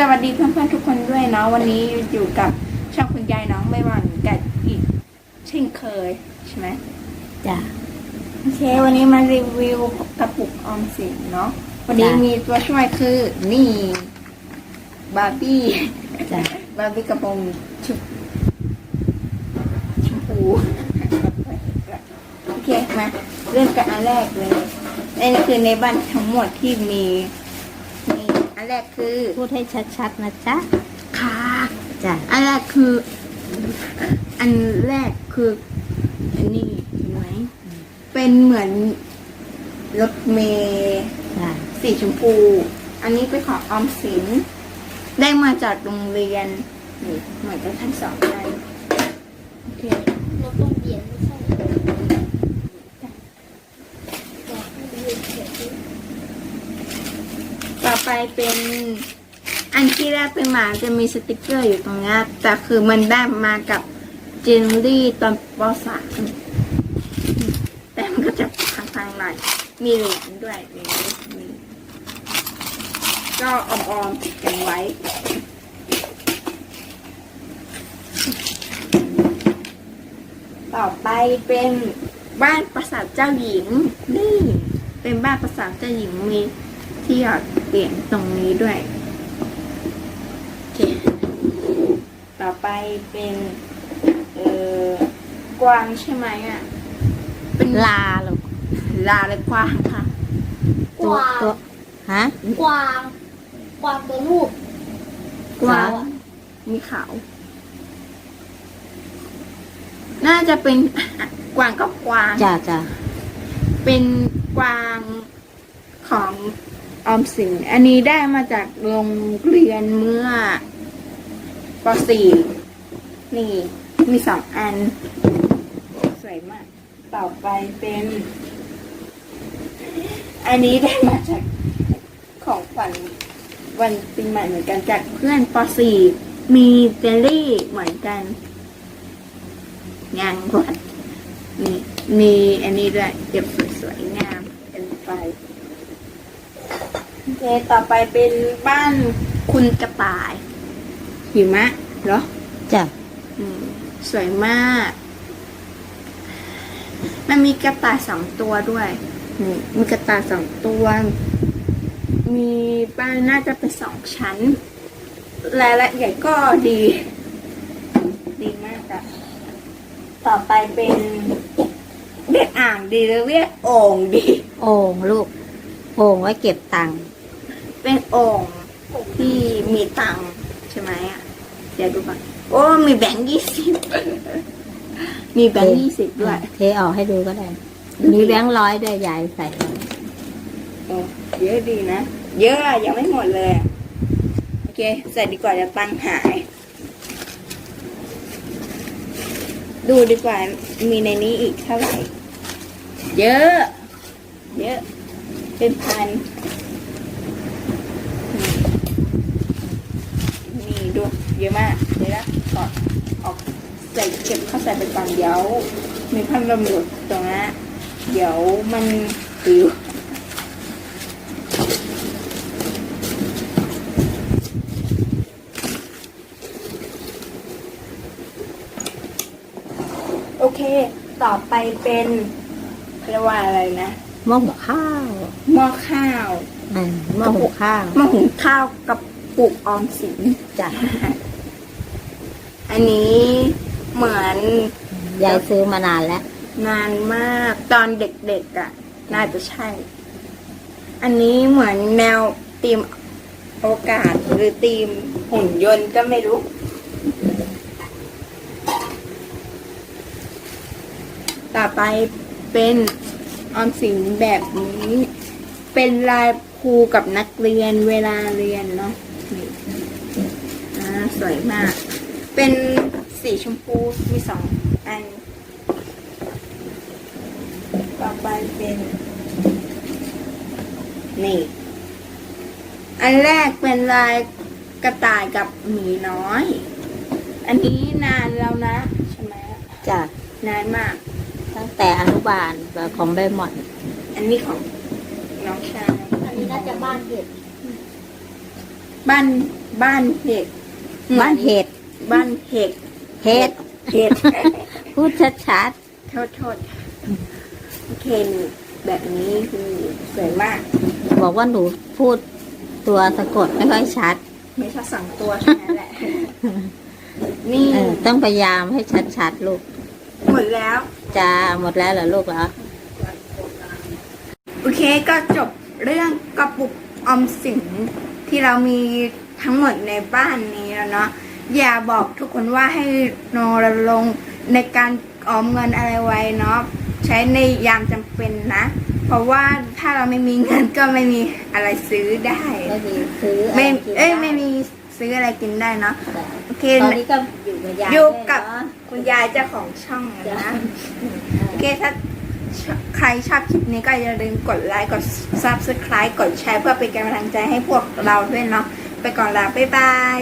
สวัสดีเพื่อนๆทุกคนด้วยเนาะวันนี้อยู่กับช่องคุณยายน้องไม่หวันกับอีกเช่นเคยใช่ไหมจ้ะโอเค วันนี้มารีวิวกระปุกออมสินเนาะวันนี้จ้ะมีตัวช่วยคือนี่บาร์บี้จ้ะบาร์บี้กระโปรงชุบชมพูโอเคมาเริ่มกันอันแรกเลยอันนี้คือในบ้านทั้งหมดที่มีมี อันแรกคือพูดให้ชัดๆนะจ๊ะค่ะจ้ะอันแรกคือ อันแรกคืออันนี้เห็นไหมเป็นเหมือนรถเมล์จ้ะสีชมพู อันนี้เป็นของออมสิน ได้มาจากโรงเรียนนี่เหมือนกับท่านสอนได้โอเครถต้องเปลี่ยนไม่ใช่บอกให้ดูเฉย ต่อไปเป็นอันที่แรกเป็นหมาจะมีสติกเกอร์อยู่ตรงนี้ แต่คือมันได้มากับเจนลี่ตอนปสาแต่มันก็จะพังๆหน่อย มีเหรียญด้วยนี่นี่ก็ออมๆติดกันไว้ต่อไปเป็นบ้านปราสาทเจ้าหญิงนี่เป็นบ้านปราสาทเจ้าหญิงมี ที่หยอดเปลี่ยนตรงนี้ด้วยโอเคต่อไปเป็นเอ่อกวางใช่ไหมอะ เป็นลาลูกลาและกวางค่ะกวาง ตัวฮะกวาง กวางตัวลูกกวางขาวอะมีเขาว น่าจะเป็นกวางก็กวาง จ้ะจ้ะเป็นกวางของ ออมสินอันนี้ได้มาจากโรงเรียนเมื่อป .4 นี่ มีสองอัน สวยมาก ต่อไปเป็น อันนี้ได้มาจากของขวัญวันปีใหม่เหมือนกันจากเพื่อนป .4 มีเจลลี่เหมือนกันงานวัดมีมีอันนี้ด้วยเก็บสวยๆงามเป็นไฟ โอเคต่อไปเป็นบ้านคุณกระต่ายหิมะเหรอจ้ะอืมสวยมาก มันมีกระต่ายสองตัวด้วยนี่มีกระต่ายสองตัว มีบ้านน่าจะเป็นสองชั้นรายละเอียดก็ดี ดีมากอะต่อไปเป็นเรียกอ่างดีหรือเรียกโอ่งดี โอ่งลูก โอ่งไว้เก็บตังค์ เป็นโอ่งที่มีตังค์ใช่ไหมอะ เดี๋ยวดูก่อนโอ้มีแบงค์ยี่สิบมีแบงค์ยี่สิบด้วย เทออกให้ดูก็ได้ มีแบงค์ร้อยด้วยยายใส่ไว้โอ้เยอะดีนะ เยอะอะยังไม่หมดเลยอะโอเค ใส่ดีกว่าจะตังค์หาย ดูดีกว่ามีในนี้อีกเท่าไหร่ เยอะ เยอะ เป็นพันนี่ดู เยอะมากเดี๋ยวนะก่อนออกใส่เก็บเข้าใส่ไปก่อนเดี๋ยวมีพันลมหลุดตรงนั้นเดี๋ยวมันปิวโอเค ต่อไปเป็นเรียกว่าอะไรนะหม้อหุงข้าวหม้อข้าวอ่าหม้อหุงข้าวหม้อหุงข้าวกับปุกออมสินจ้ะ อันนี้เหมือนยายซื้อมานานแล้ว นานมากตอนเด็กๆอะ น่าจะใช่ อันนี้เหมือนแนวทีมโอกาสหรือทีมหุ่นยนต์ก็ไม่รู้ ต่อไปเป็นออมสินแบบนี้ เป็นลายครูกับนักเรียนเวลาเรียนเนาะนี่อ่าสวยมาก เป็นสีชมพูมีสองอัน ต่อไปเป็น นี่ อันแรกเป็นลายกระต่ายกับหมีน้อย อันนี้นานแล้วนะ ใช่ไหมจ้ะนานมาก ตั้งแต่อนุบาลแบบของใบหมอน อันนี้ของน้องชายอันนี้น่าจะบ้านเด็กบ้านบ้านเห็ด บ้านเห็ด บ้านเห็ดเห็ดเห็ดพูดชัดโทษโทษโอเคนี่แบบนี้คือสวยมากๆบอกว่าหนูพูดตัวสะกดไม่ค่อยชัด ไม่ใช่สองตัวแค่นั้นแหละ นี่เออต้องพยายามให้ชัดๆลูก หมดแล้วจะหมดแล้วเหรอลูกเหรอโอเคก็จบเรื่องกระปุกออมสินที่เรามีทั้งหมดในบ้านนี้แล้วเนาะ อย่าบอกทุกคนว่าให้นอนลงค์ในการออมเงินอะไรไว้เนาะใช้ในยามจำเป็นนะ เพราะว่าถ้าเราไม่มีเงินก็ไม่มีอะไรซื้อได้ ไม่มีซื้อไม่อะไรกินเอ้ยด้ไม่มีซื้ออะไรกินได้เนาะโอเคตอนนี้ก็อยู่กับยายอยู่กับด้วยเนอะคุณยายเจ้าของช่องนะจ้ะโอเคถ้าใครชอบคลิปนี้ก็อย่าลืมกดไลค์กด subscribe กดแชร์เพื่อเป็นกำลังใจให้พวกเราด้วยเนาะไปก่อนละบ๊ายบาย